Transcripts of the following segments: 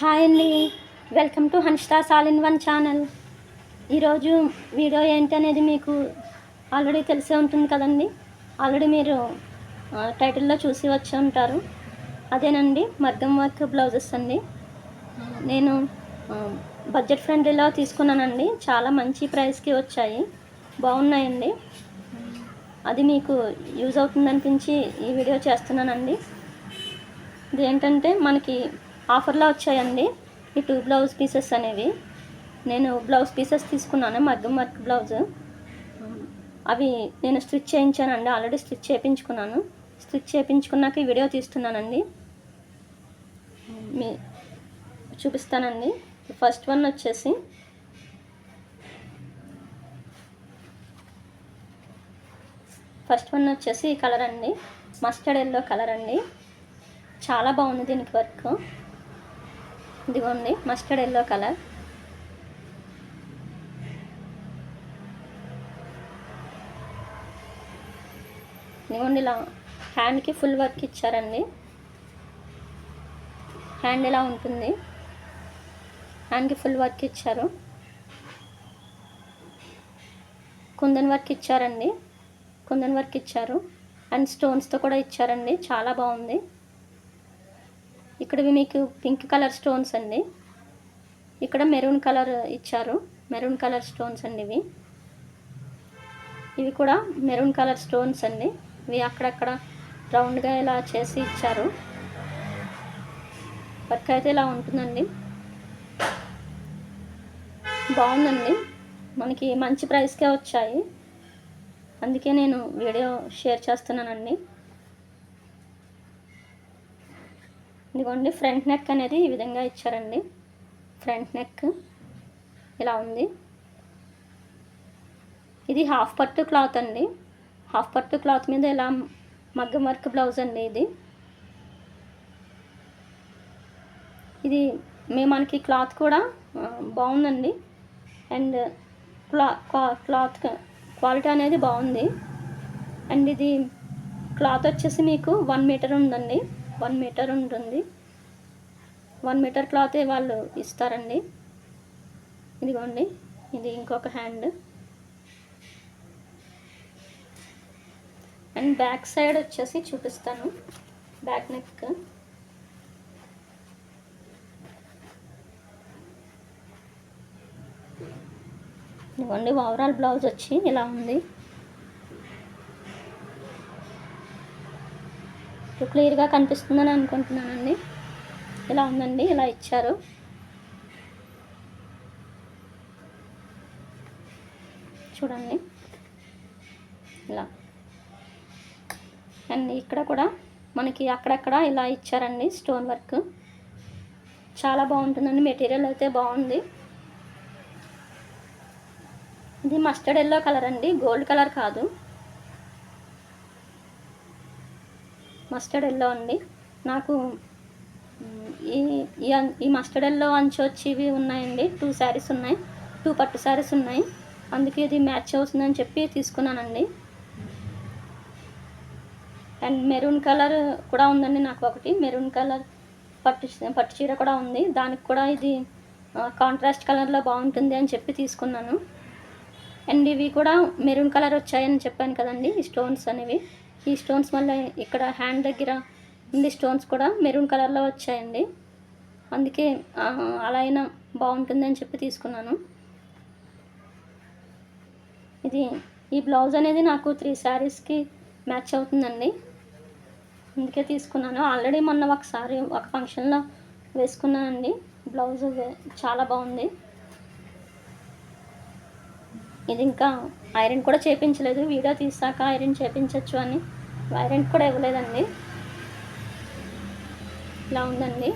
Hi అండి. Welcome to హన్స్టాస్ all in one channel. ఈరోజు వీడియో ఏంటి అనేది మీకు ఆల్రెడీ తెలిసే ఉంటుంది కదండి. ఆల్రెడీ మీరు టైటిల్లో చూసి వచ్చి ఉంటారు. అదేనండి మగ్గం వర్క్ బ్లౌజెస్ అండి. నేను బడ్జెట్ ఫ్రెండ్లీలో తీసుకున్నానండి. చాలా మంచి ప్రైస్కి వచ్చాయి. బాగున్నాయండి. అది మీకు యూజ్ అవుతుందనిపించి ఈ వీడియో చేస్తున్నానండి. ఇది ఏంటంటే మనకి ఆఫర్లో వచ్చాయండి. ఈ టూ బ్లౌజ్ పీసెస్ అనేవి. నేను బ్లౌజ్ పీసెస్ తీసుకున్నాను మగ్గం వర్క్ బ్లౌజ్ అవి నేను స్టిచ్ చేయించానండి ఆల్రెడీ స్టిచ్ చేయించుకున్నాను. స్టిచ్ చేయించుకున్నాక ఈ వీడియో తీస్తున్నానండి. మీ చూపిస్తానండి. ఫస్ట్ వన్ వచ్చేసి. ఫస్ట్ వన్ వచ్చేసి ఈ కలర్ అండి. మస్టర్డ్ ఎల్లో కలర్ అండి. చాలా బాగుంది దీనికి వర్క్ ఇదిగోండి మస్టర్డ్ ఎల్లో కలర్ ఇదిగోండి ఇలా హ్యాండ్కి ఫుల్ వర్క్ ఇచ్చారండి. హ్యాండ్ ఇలా ఉంటుంది? హ్యాండ్కి ఫుల్ వర్క్ ఇచ్చారు. కుందన్ వర్క్ ఇచ్చారండి. కుందన్ వర్క్ ఇచ్చారు. అండ్ స్టోన్స్తో కూడా ఇచ్చారండి. చాలా బాగుంది. ఇక్కడ మీకు పింక్ కలర్ స్టోన్స్ అండి. ఇక్కడ మెరూన్ కలర్ ఇచ్చారు. మెరూన్ కలర్ స్టోన్స్ అండి ఇవి. ఇవి కూడా మెరూన్ కలర్ స్టోన్స్ అండి. ఇవి అక్కడక్కడ రౌండ్గా ఇలా చేసి ఇచ్చారు. వర్క్ అయితే ఇలా ఉంటుందండి. బాగుందండి. మనకి మంచి ప్రైస్కే వచ్చాయి. అందుకే నేను వీడియో షేర్ చేస్తున్నానండి. ఇదిగోండి ఫ్రంట్ నెక్ అనేది ఈ విధంగా ఇచ్చారండి. ఫ్రంట్ నెక్ ఇలా ఉంది. ఇది హాఫ్ పట్టు క్లాత్ అండి. హాఫ్ పట్టు క్లాత్ మీద ఇలా మగ్గం వర్క్ బ్లౌజ్ అండి ఇది. ఇది మే మనకి క్లాత్ కూడా బాగుందండి. అండ్ క్లా క్లాత్ క్వాలిటీ అనేది బాగుంది. అండ్ ఇది క్లాత్ వచ్చేసి మీకు వన్ మీటర్ ఉందండి. వన్ మీటర్ ఉంటుంది. వన్ మీటర్ క్లాత్ వాళ్ళు ఇస్తారండి. ఇదిగోండి ఇది ఇంకొక హ్యాండ్. అండ్ బ్యాక్ సైడ్ వచ్చేసి చూపిస్తాను బ్యాక్ నెక్. ఇదిగోండి ఓవరాల్ బ్లౌజ్ వచ్చి ఇలా ఉంది. క్లియర్గా కనిపిస్తుందని అనుకుంటున్నానండి. ఇలా ఉందండి? ఇలా ఇచ్చారు? చూడండి. ఇలా. అండ్ ఇక్కడ కూడా మనకి అక్కడక్కడ ఇలా ఇచ్చారండి స్టోన్ వర్క్. చాలా బాగుంటుందండి. మెటీరియల్ అయితే బాగుంది. ఇది మస్టర్డ్ ఎల్లో కలర్ అండి. గోల్డ్ కలర్ కాదు. మస్టర్డ్ ఎల్లో అండి. నాకు ఈ ఈ ఈ మస్టర్డ్ ఎల్లో అంచు వచ్చి ఇవి ఉన్నాయండి. టూ శారీస్ ఉన్నాయి. టూ పట్టు శారీస్ ఉన్నాయి. అందుకే ఇది మ్యాచ్ అవుతుందని చెప్పి తీసుకున్నానండి. అండ్ మెరూన్ కలర్ కూడా ఉందండి నాకు ఒకటి. మెరూన్ కలర్ పట్టు పట్టు చీర కూడా ఉంది. దానికి కూడా ఇది కాంట్రాస్ట్ కలర్లో బాగుంటుంది అని చెప్పి తీసుకున్నాను. అండ్ ఇవి కూడా మెరూన్ కలర్ వచ్చాయని చెప్పాను కదండి ఈ స్టోన్స్ అనేవి. ఈ స్టోన్స్ వల్ల ఇక్కడ హ్యాండ్ దగ్గర ఉంది స్టోన్స్ కూడా మెరూన్ కలర్లో వచ్చాయండి. అందుకే అలా అయినా బాగుంటుందని చెప్పి తీసుకున్నాను. ఇది ఈ బ్లౌజ్ అనేది నాకు త్రీ శారీస్కి మ్యాచ్ అవుతుందండి. అందుకే తీసుకున్నాను. ఆల్రెడీ మొన్న ఒకసారి ఒక ఫంక్షన్లో వేసుకున్నానండి. బ్లౌజ్ చాలా బాగుంది. ఇది ఇంకా ఐరన్ కూడా చేపించలేదు. వీడియో తీసాక ఐరన్ చేపించవచ్చు అని. ఐరన్ కూడా ఇవ్వలేదండి. ఇలా ఉందండి.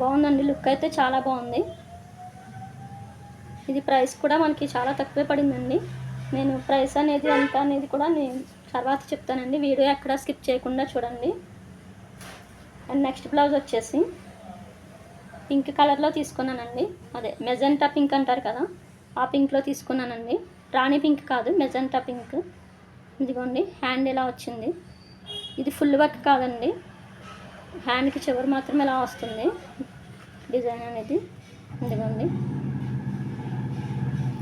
బాగుందండి. లుక్ అయితే చాలా బాగుంది. ఇది ప్రైస్ కూడా మనకి చాలా తక్కువే పడిందండి. నేను ప్రైస్ అనేది ఎంత అనేది కూడా నేను తర్వాత చెప్తానండి. వీడియో ఎక్కడ స్కిప్ చేయకుండా చూడండి. అండ్ నెక్స్ట్ బ్లౌజ్ వచ్చేసి పింక్ కలర్లో తీసుకున్నానండి. అదే మెజెంటా పింక్ అంటారు కదా. ఆ పింక్లో తీసుకున్నానండి. రాణి పింక్ కాదు మెజంటా పింక్. ఇదిగోండి హ్యాండ్ ఇలా వచ్చింది? ఇది ఫుల్ వర్క్ కాదండి. హ్యాండ్కి చివరి మాత్రం ఇలా వస్తుంది? డిజైన్ అనేది ఇదిగోండి.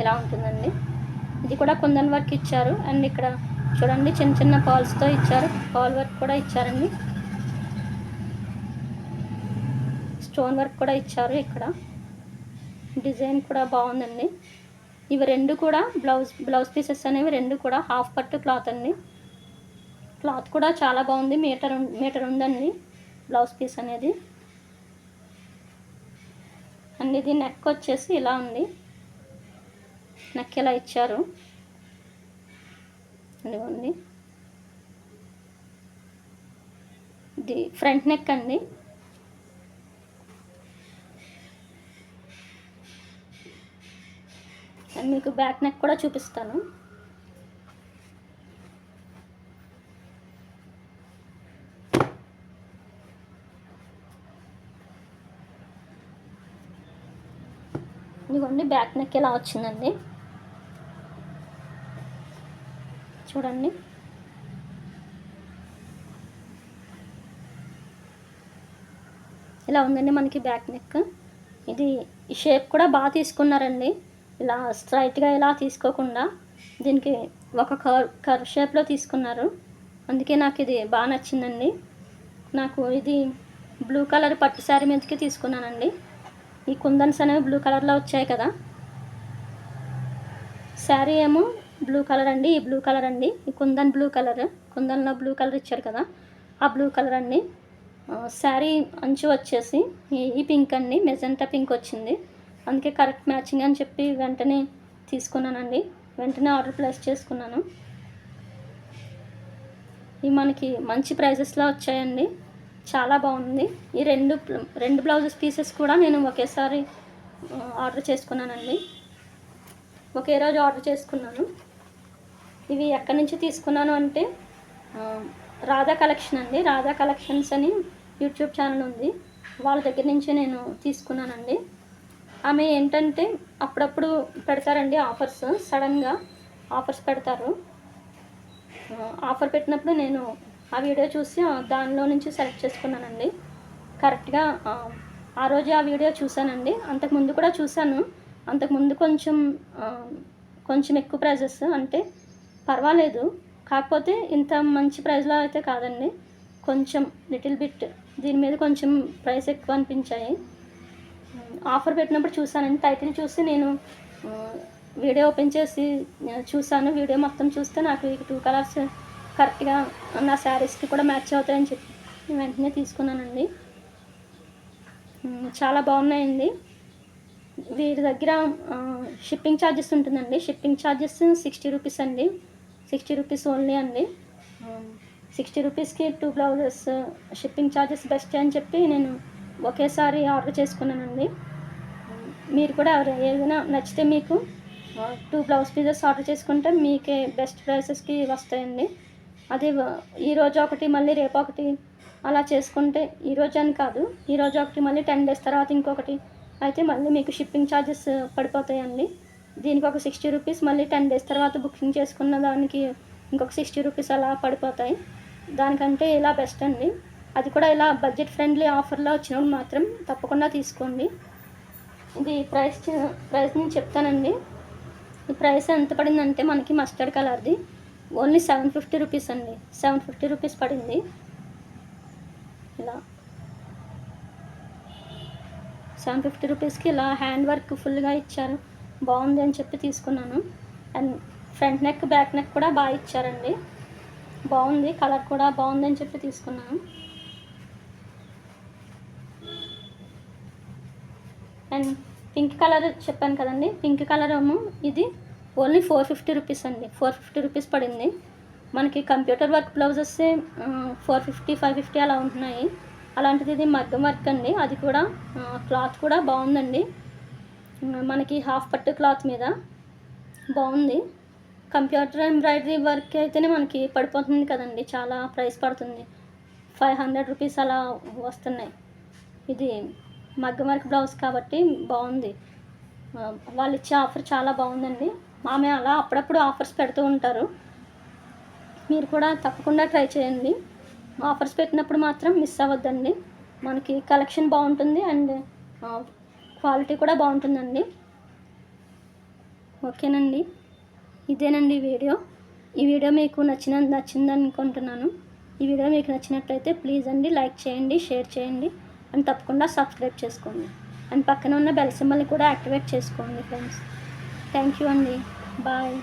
ఇలా ఉంటుందండి? ఇది కూడా కుందన్ వర్క్ ఇచ్చారు. అండ్ ఇక్కడ చూడండి చిన్న చిన్న పాల్స్తో ఇచ్చారు. పాల్ వర్క్ కూడా ఇచ్చారండి. స్టోన్ వర్క్ కూడా ఇచ్చారు ఇక్కడ. డిజైన్ కూడా బాగుందండి. ఇవి రెండు కూడా బ్లౌజ్ బ్లౌజ్ పీసెస్ అనేవి రెండు కూడా హాఫ్ పట్టు క్లాత్ అండి. క్లాత్ కూడా చాలా బాగుంది మీటర్ ఉం- మీటర్ ఉందండి బ్లౌజ్ పీస్ అనేది. అండ్ ఇది నెక్ వచ్చేసి ఇలా ఉంది. నెక్ ఇలా ఇచ్చారు. ఇదిగోండి. ఇది ఫ్రంట్ నెక్ అండి. మీకు బ్యాక్ నెక్ కూడా చూపిస్తాను. ఇదిగోండి బ్యాక్ నెక్ ఇలా వచ్చిందండి? చూడండి. ఇలా ఉందండి మనకి బ్యాక్ నెక్? ఇది షేప్ కూడా బాగా తీసుకున్నారండి. ఇలా స్ట్రైట్గా ఇలా తీసుకోకుండా దీనికి ఒక కర్ కర్ షేప్లో తీసుకున్నారు. అందుకే నాకు ఇది బాగా నచ్చిందండి. నాకు ఇది బ్లూ కలర్ పట్టు శారీ మీదకి తీసుకున్నానండి. ఈ కుందన్స్ అనేవి బ్లూ కలర్లో వచ్చాయి కదా. శారీ ఏమో బ్లూ కలర్ అండి ఈ బ్లూ కలర్ అండి. ఈ కుందన్ బ్లూ కలర్ కుందన్లో బ్లూ కలర్ ఇచ్చారు కదా. ఆ బ్లూ కలర్ అండి. శారీ అంచు వచ్చేసి ఈ- ఈ పింక్ అండి. మెజంటా పింక్ వచ్చింది. అందుకే కరెక్ట్ మ్యాచింగ్ అని చెప్పి వెంటనే తీసుకున్నానండి. వెంటనే ఆర్డర్ ప్లేస్ చేసుకున్నాను. ఇవి మనకి మంచి ప్రైజెస్లో వచ్చాయండి. చాలా బాగుంది. ఈ రెండు రెండు బ్లౌజెస్ పీసెస్ కూడా నేను ఒకేసారి ఆర్డర్ చేసుకున్నానండి. ఒకే రోజు ఆర్డర్ చేసుకున్నాను. ఇవి ఎక్కడి నుంచి తీసుకున్నాను అంటే రాధా కలెక్షన్ అండి. రాధా కలెక్షన్స్ అని యూట్యూబ్ ఛానల్ ఉంది. వాళ్ళ దగ్గర నుంచి నేను తీసుకున్నానండి. ఆమె ఏంటంటే అప్పుడప్పుడు పెడతారండి ఆఫర్స్. సడన్గా ఆఫర్స్ పెడతారు. ఆఫర్ పెట్టినప్పుడు నేను ఆ వీడియో చూసి దానిలో నుంచి సెలెక్ట్ చేసుకున్నానండి. కరెక్ట్గా ఆ, రోజు ఆ వీడియో చూశానండి. అంతకుముందు కూడా చూశాను. అంతకుముందు కొంచెం కొంచెం ఎక్కువ ప్రైజెస్ అంటే పర్వాలేదు. కాకపోతే ఇంత మంచి ప్రైస్లో అయితే కాదండి. కొంచెం లిటిల్ బిట్ దీని మీద కొంచెం ప్రైస్ ఎక్కువ అనిపించాయి. ఆఫర్ పెట్టినప్పుడు చూశానండి టైటిల్ చూసి నేను వీడియో ఓపెన్ చేసి చూశాను. వీడియో మొత్తం చూస్తే నాకు ఈ టూ కలర్స్ కరెక్ట్గా నా శారీస్కి కూడా మ్యాచ్ అవుతాయని చెప్పి నేను వెంటనే తీసుకున్నానండి. చాలా బాగున్నాయండి. వీరి దగ్గర షిప్పింగ్ ఛార్జెస్ ఉంటుందండి. షిప్పింగ్ ఛార్జెస్ సిక్స్టీ రూపీస్ అండి. సిక్స్టీ రూపీస్ ఓన్లీ అండి. సిక్స్టీ రూపీస్కి two blouses shipping charges best అని చెప్పి నేను ఒకేసారి ఆర్డర్ చేసుకున్నానండి. మీరు కూడా ఏదైనా నచ్చితే మీకు టూ బ్లౌజ్ పీసెస్ ఆర్డర్ చేసుకుంటే మీకే బెస్ట్ ప్రైసెస్కి వస్తాయండి. అది వ- ఈ రోజు ఒకటి మళ్ళీ రేపు ఒకటి అలా చేసుకుంటే ఈ రోజు అని కాదు. ఈ రోజు ఒకటి మళ్ళీ టెన్ డేస్ తర్వాత ఇంకొకటి. అయితే మళ్ళీ మీకు షిప్పింగ్ ఛార్జెస్ పడిపోతాయండి. దీనికి ఒక సిక్స్టీ రూపీస్ మళ్ళీ టెన్ డేస్ తర్వాత బుకింగ్ చేసుకున్న దానికి ఇంకొక సిక్స్టీ రూపీస్ అలా పడిపోతాయి. దానికంటే ఇలా బెస్ట్ అండి. అది కూడా ఇలా బడ్జెట్ ఫ్రెండ్లీ ఆఫర్లో వచ్చినప్పుడు మాత్రం తప్పకుండా తీసుకోండి. ఇది ప్రైస్ ప్రైస్ నేను చెప్తానండి. ఈ ప్రైస్ ఎంత పడిందంటే మనకి మస్టర్డ్ కలర్ది. ఓన్లీ సెవెన్ ఫిఫ్టీ రూపీస్ అండి. సెవెన్ ఫిఫ్టీ రూపీస్ పడింది. ఇలా. సెవెన్ ఫిఫ్టీ రూపీస్కి ఇలా హ్యాండ్ వర్క్ ఫుల్గా ఇచ్చారు. బాగుంది అని చెప్పి తీసుకున్నాను. And front neck back neck కూడా బాగా ఇచ్చారండి. బాగుంది. కలర్ కూడా బాగుంది అని చెప్పి తీసుకున్నాను. అండ్ పింక్ కలర్ చెప్పాను కదండి పింక్ కలర్ ఏమో ఇది ఓన్లీ ఫోర్ ఫిఫ్టీ రూపీస్ అండి. ఫోర్ ఫిఫ్టీ రూపీస్ పడింది. మనకి computer work blouses four fifty five fifty అలా ఉంటున్నాయి. అలాంటిది ఇది మగ్గం వర్క్ అండి. అది కూడా క్లాత్ కూడా బాగుందండి. మనకి హాఫ్ పట్టు క్లాత్ మీద బాగుంది. కంప్యూటర్ ఎంబ్రాయిడరీ వర్క్ అయితేనే మనకి పడిపోతుంది కదండి. చాలా ప్రైస్ పడుతుంది. ఫైవ్ హండ్రెడ్ రూపీస్ అలా వస్తున్నాయి. ఇది మగ్గం వర్క్ బ్లౌజ్ కాబట్టి బాగుంది. వాళ్ళు ఇచ్చే ఆఫర్ చాలా బాగుందండి. ఆమె అలా అప్పుడప్పుడు ఆఫర్స్ పెడుతూ ఉంటారు. మీరు కూడా తప్పకుండా ట్రై చేయండి. ఆఫర్స్ పెట్టినప్పుడు మాత్రం మిస్ అవ్వద్దండి. మనకి కలెక్షన్ బాగుంటుంది అండ్ క్వాలిటీ కూడా బాగుంటుందండి. ఓకేనండి. ఇదేనండి వీడియో. ఈ వీడియో మీకు నచ్చిన నచ్చిందని అనుకుంటున్నాను ఈ వీడియో మీకు నచ్చినట్లయితే ప్లీజ్ అండి లైక్ చేయండి షేర్ చేయండి. అండ్ తప్పకుండా సబ్స్క్రైబ్ చేసుకోండి. అండ్ పక్కన ఉన్న బెల్ సింబల్ని కూడా యాక్టివేట్ చేసుకోండి ఫ్రెండ్స్. థ్యాంక్ యూ అండి. బాయ్.